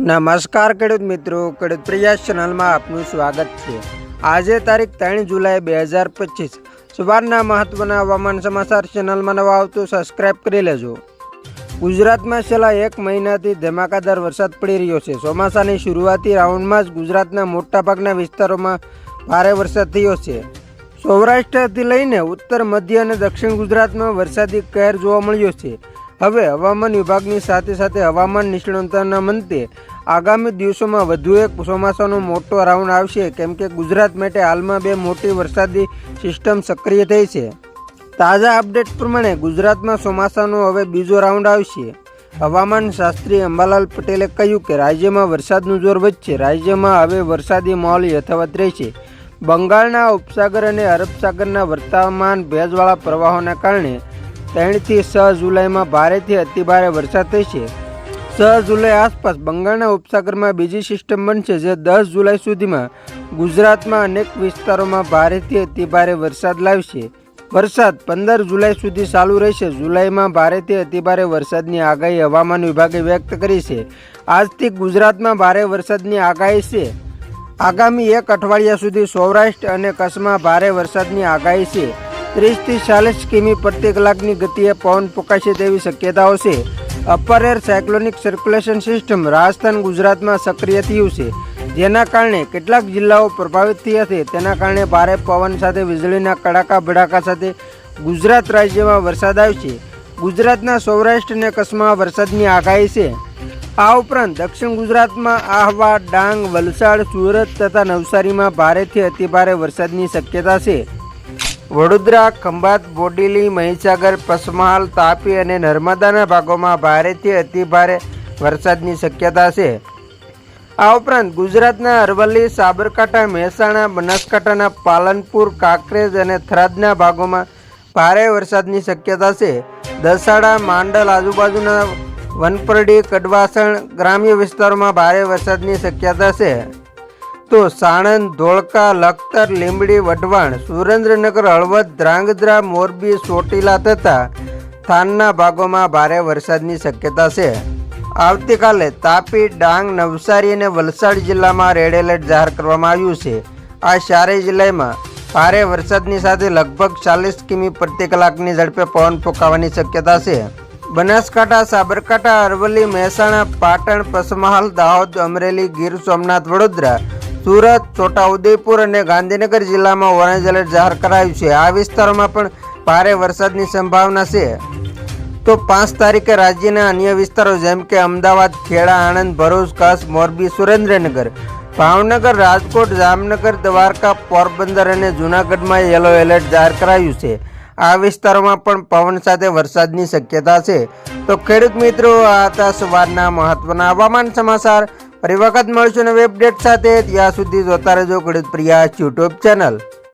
નમસ્કાર ખેડૂત મિત્રો, ખેડૂત પ્રયાસ ચેનલમાં આપનું સ્વાગત છે. આજે તારીખ ત્રણ જુલાઈ બે હજાર પચીસ. સવારના મહત્વના હવામાન સમાચાર ચેનલમાં નવા આવતું સબસ્ક્રાઇબ કરી લેજો. ગુજરાતમાં છેલ્લા એક મહિનાથી ધમાકાદાર વરસાદ પડી રહ્યો છે. ચોમાસાની શરૂઆતી રાઉન્ડમાં જ ગુજરાતના મોટાભાગના વિસ્તારોમાં ભારે વરસાદ થયો છે. સૌરાષ્ટ્રથી લઈને ઉત્તર, મધ્ય અને દક્ષિણ ગુજરાતમાં વરસાદી કહેર જોવા મળ્યો છે. હવે હવામાન વિભાગની સાથે સાથે હવામાન નિષ્ણાતોના મંતે આગામી દિવસોમાં વધુ એક ચોમાસાનો મોટો રાઉન્ડ આવશે. કેમ કે ગુજરાત માટે હાલમાં બે મોટી વરસાદી સિસ્ટમ સક્રિય થઈ છે. તાજા અપડેટ પ્રમાણે ગુજરાતમાં ચોમાસાનો હવે બીજો રાઉન્ડ આવશે. હવામાન શાસ્ત્રી અંબાલાલ પટેલે કહ્યું કે રાજ્યમાં વરસાદનું જોર વધશે. રાજ્યમાં હવે વરસાદી માહોલ યથાવત રહેશે. બંગાળના ઉપસાગર અને અરબસાગરના વર્તમાન ભેજવાળા પ્રવાહોના કારણે ત્રણથી છ જુલાઈમાં ભારેથી અતિભારે વરસાદ થશે. છ જુલાઈ આસપાસ બંગાળના ઉપસાગરમાં બીજી સિસ્ટમ બનશે જે દસ જુલાઈ સુધીમાં ગુજરાતમાં અનેક વિસ્તારોમાં ભારેથી અતિભારે વરસાદ લાવશે. વરસાદ પંદર જુલાઈ સુધી ચાલુ રહેશે. જુલાઈમાં ભારેથી અતિભારે વરસાદની આગાહી હવામાન વિભાગે વ્યક્ત કરી છે. આજથી ગુજરાતમાં ભારે વરસાદની આગાહી છે. આગામી એક અઠવાડિયા સુધી સૌરાષ્ટ્ર અને કચ્છમાં ભારે વરસાદની આગાહી છે. ત્રીસથી ચાલીસ કિમી પ્રતિ કલાકની ગતિએ પવન ફૂંકાશે તેવી શક્યતાઓ છે. Upper air cyclonic circulation system Rajasthan ગુજરાતમાં સક્રિય થયું છે. જેના કારણે કેટલાક જિલ્લાઓ પ્રભાવિત થયા છે. તેના કારણે ભારે પવન સાથે વીજળીના કડાકા ભડાકા સાથે ગુજરાત રાજ્યમાં વરસાદ આવશે ગુજરાતના સૌરાષ્ટ્ર અને કચ્છમાં વરસાદની આગાહી છે. આ ઉપરાંત દક્ષિણ ગુજરાતમાં આહવા, ડાંગ, વલસાડ, સુરત તથા નવસારીમાં ભારેથી અતિભારે વરસાદની શક્યતા છે. વડોદરા, ખંભાત, બોડેલી, મહીસાગર, પસમહાલ, તાપી અને નર્મદાના ભાગોમાં ભારેથી અતિભારે વરસાદની શક્યતા છે. આ ઉપરાંત ગુજરાતના અરવલ્લી, સાબરકાંઠા, મહેસાણા, બનાસકાંઠાના પાલનપુર, કાંકરેજ અને થરાદના ભાગોમાં ભારે વરસાદની શક્યતા છે. દસાડા, માંડલ આજુબાજુના વનપરડી, કડવાસણ ગ્રામ્ય વિસ્તારોમાં ભારે વરસાદની શક્યતા છે. તો સાણંદ, ધોળકા, લખતર, લીંબડી, વઢવાણ, સુરેન્દ્રનગર, હળવદ, ધ્રાંગધ્રા, મોરબી, ચોટીલા તથા થાનના ભાગોમાં ભારે વરસાદની શક્યતા છે. આવતીકાલે તાપી, ડાંગ, નવસારી અને વલસાડ જિલ્લામાં રેડ એલર્ટ જાહેર કરવામાં આવ્યું છે. આ ચારેય જિલ્લામાં ભારે વરસાદની સાથે લગભગ ચાલીસ કિમી પ્રતિ કલાકની ઝડપે પવન ફૂંકાવાની શક્યતા છે. બનાસકાંઠા, સાબરકાંઠા, અરવલ્લી, મહેસાણા, પાટણ, પસમહાલ, દાહોદ, અમરેલી, ગીર સોમનાથ, વડોદરા સુરત, છોટાઉદેપુર અને ગાંધીનગર જિલ્લામાં ઓરેન્જ એલર્ટ જાહેર કરાયું છે. આ વિસ્તારોમાં પણ ભારે વરસાદની સંભાવના છે. તો પાંચ તારીખે રાજ્યના અન્ય વિસ્તારો જેમ કે અમદાવાદ, ખેડા, આણંદ, ભરૂચ, કચ્છ, મોરબી, સુરેન્દ્રનગર, ભાવનગર, રાજકોટ, જામનગર, દ્વારકા, પોરબંદર અને જૂનાગઢમાં યલો એલર્ટ જાહેર કરાયું છે. આ વિસ્તારોમાં પણ પવન સાથે વરસાદની શક્યતા છે. તો ખેડૂત મિત્રો, આ હતા સવારના મહત્વના હવામાન સમાચાર. ફરી વખત મળશું નવી અપડેટ સાથે. ત્યાં સુધી જોતા રહેજો ખેડૂત પ્રિયા યુટ્યુબ ચેનલ